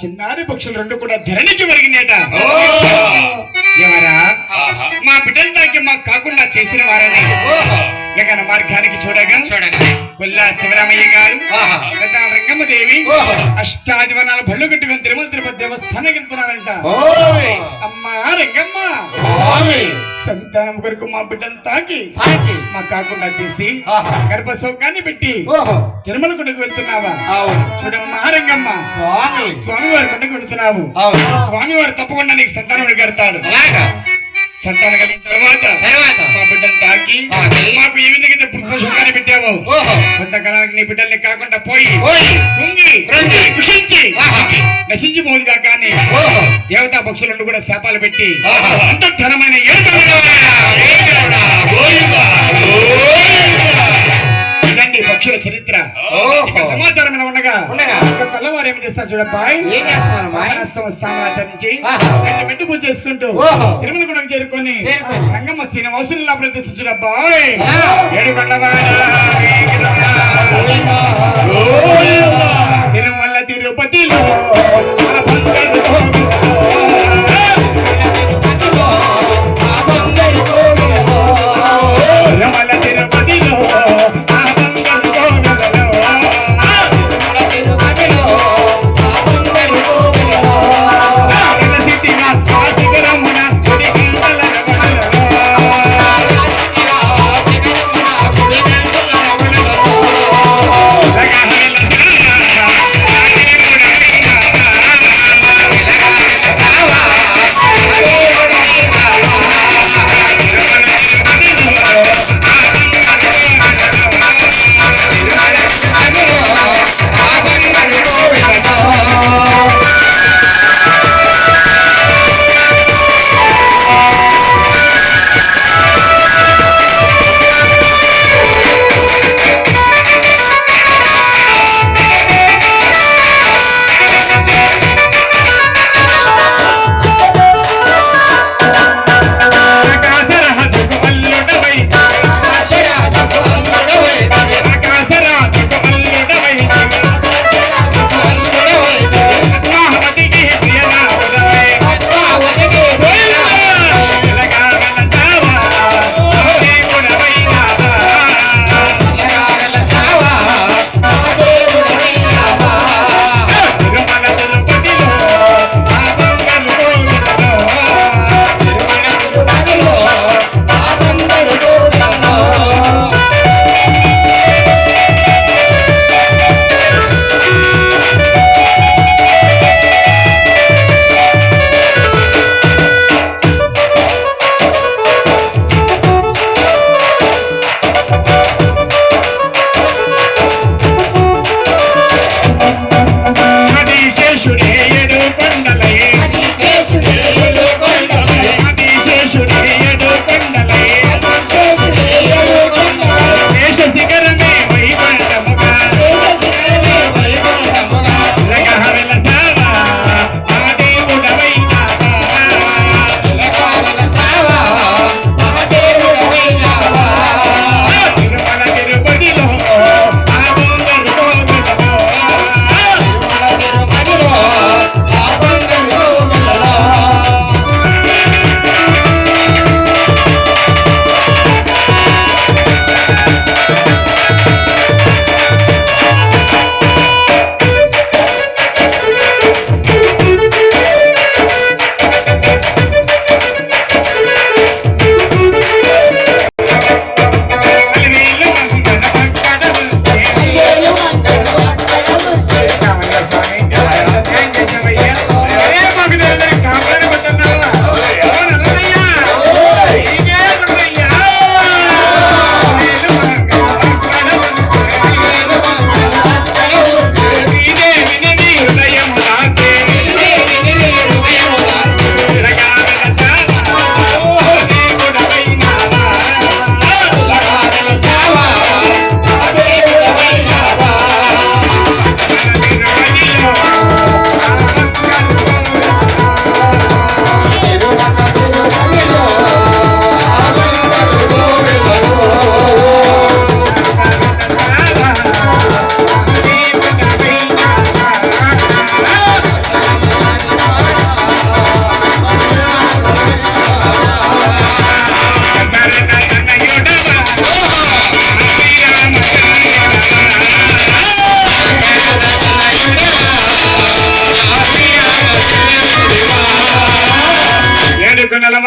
చిన్నారి పక్షులు రెండు కూడా ధరణికి వరిగినేట ఓహో. ఎవరా. మా బిడ్డల దాకా మాకు కాకుండా చేసిన వారని. గగన మార్గానికి చూడగా చూడండి కొల్లా శివరామయ్య గారు రంగమ్మదేవి. అష్టాదివనాల బళ్ళు కట్టుకుని తిరుమల తిరుపతి దేవస్థానానికి వెళ్తున్నారంట. అమ్మా రంగమ్మ స్వామి సంతానం కొరకు మా బిడ్డలు తాకి. తాకి. మా కాకుండా చేసి. గర్భ సౌకాన్ని పెట్టి. తిరుమల కొండకు వెళ్తున్నావా? అవును. చూడమ్మా రంగమ్మ స్వామి. స్వామివారి కొండకు వెళ్తున్నావు అవును. స్వామివారు తప్పకుండా నీకు సంతానం కడతాడు సంతానం కలిగిన తర్వాత తర్వాత? మా బిడ్డను తాకి. మాకు ఏ విధంగా పుష్పశంకాన్ని పెట్టావు? కొంతకాలానికి నీ బిడ్డల్ని కాకుండా పోయి. కృషించి నశించిపోదు కాక అని దేవతా పక్షులను కూడా శాపాలు పెట్టి అంత ఘనమైన ఇలాంటి పక్షుల చరిత్ర సమాచారం ఉండగా తెల్లవారు ఏం చేస్తారు చూడబ్బాయి ఆచరించి మెండు పూజ చేసుకుంటూ తిరుమల గుడికి చేరుకొని రంగమ్మ శ్రీనివాసునిలా ప్రదర్శించు చూడబ్బాయి ఏడు తిరుమల తిరుపతిలో